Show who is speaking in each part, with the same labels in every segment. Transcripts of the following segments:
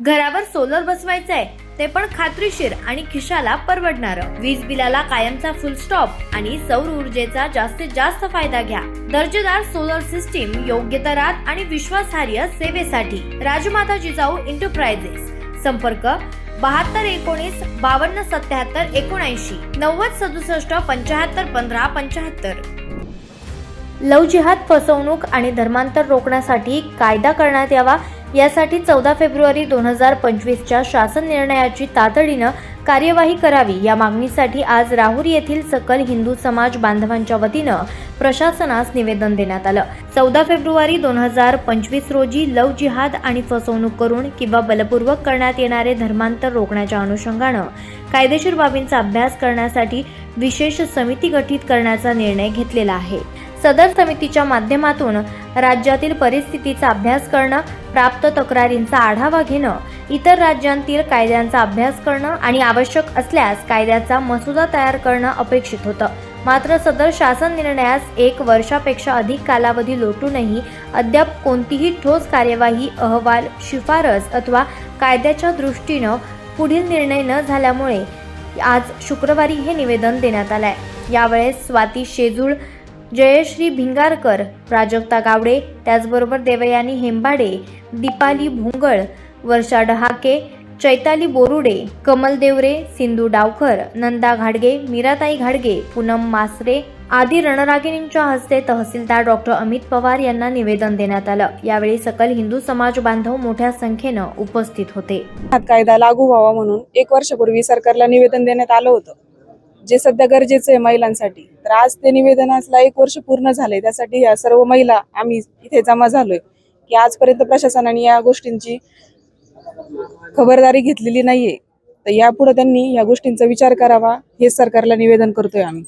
Speaker 1: घरावर सोलर बसवायचंय ते पण खात्रीशीर आणि खिशाला परवडणार. वीज बिलाला कायमचा फुल स्टॉप आणि सौर ऊर्जेचा जास्तीत जास्त फायदा घ्या. दर्जेदार सोलर सिस्टीम योग्य दरात आणि विश्वासार्ह सेवेसाठी. राजमाता जिजाऊ इंटरप्राइजेस संपर्क बहात्तर एकोणीस बावन्न सत्याहत्तर एकोणऐंशी. नव्वद सदुसष्ट पंचाहत्तर पंधरा पंचाहत्तर लव जिहाद फसवणूक आणि धर्मांतर रोखण्यासाठी कायदा करण्यात यावा यासाठी चौदा फेब्रुवारी दोन हजार पंचवीसच्या शासन निर्णयाची तातडीनं कार्यवाही करावी या मागणीसाठी आज राहुरी येथील सकल हिंदू समाज बांधवांच्या वतीनं प्रशासनास निवेदन देण्यात आलं. चौदा फेब्रुवारी दोन हजार पंचवीस रोजी लव जिहाद आणि फसवणूक करून किंवा बलपूर्वक करण्यात येणारे धर्मांतर रोखण्याच्या अनुषंगानं कायदेशीर बाबींचा अभ्यास करण्यासाठी विशेष समिती गठीत करण्याचा निर्णय घेतलेला आहे. सदर समितीच्या माध्यमातून राज्यातील परिस्थितीचा अभ्यास करणं प्राप्त तक्रारींचा आढावा घेणं इतर राज्यांतील कायद्यांचा अभ्यास करणं आणि आवश्यक असल्यास कायद्याचा मसुदा तयार करणं अपेक्षित होतं. मात्र सदर शासन निर्णयास एक वर्षापेक्षा अधिक कालावधी लोटूनही अद्याप कोणतीही ठोस कार्यवाही अहवाल शिफारस अथवा कायद्याच्या दृष्टीनं पुढील निर्णय न झाल्यामुळे आज शुक्रवारी हे निवेदन देण्यात आलंय. यावेळेस स्वाती शेजूळ जयश्री भिंगारकर प्राजक्ता गावडे त्याचबरोबर देवयानी हेंबाडे दीपाली भोंगळ वर्षा डहाके चैताली बोरुडे कमल देवरे सिंधू डावकर नंदा घाडगे मीराताई घाडगे पूनम मासरे आदी रणरागिणींच्या हस्ते तहसीलदार डॉक्टर अमित पवार यांना निवेदन देण्यात आलं. यावेळी सकल हिंदू समाज बांधव मोठ्या संख्येनं उपस्थित होते.
Speaker 2: हा कायदा लागू व्हावा म्हणून एक वर्षापूर्वी सरकारला निवेदन देण्यात आलं होतं. जे सध्या गरजेचं आहे महिलांसाठी. तर आज ते निवेदनाला एक वर्ष पूर्ण झालंय. त्यासाठी या सर्व महिला आम्ही इथे जमा झालोय. की आजपर्यंत प्रशासनाने या गोष्टींची खबरदारी घेतलेली नाहीये. तर यापुढे त्यांनी या गोष्टींचा विचार करावा हे सरकारला निवेदन करतोय आम्ही.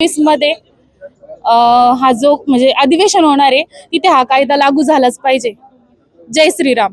Speaker 3: वीसमध्ये हा जो म्हणजे अधिवेशन होणार आहे तिथे हा कायदा लागू झालाच पाहिजे. जय श्रीराम.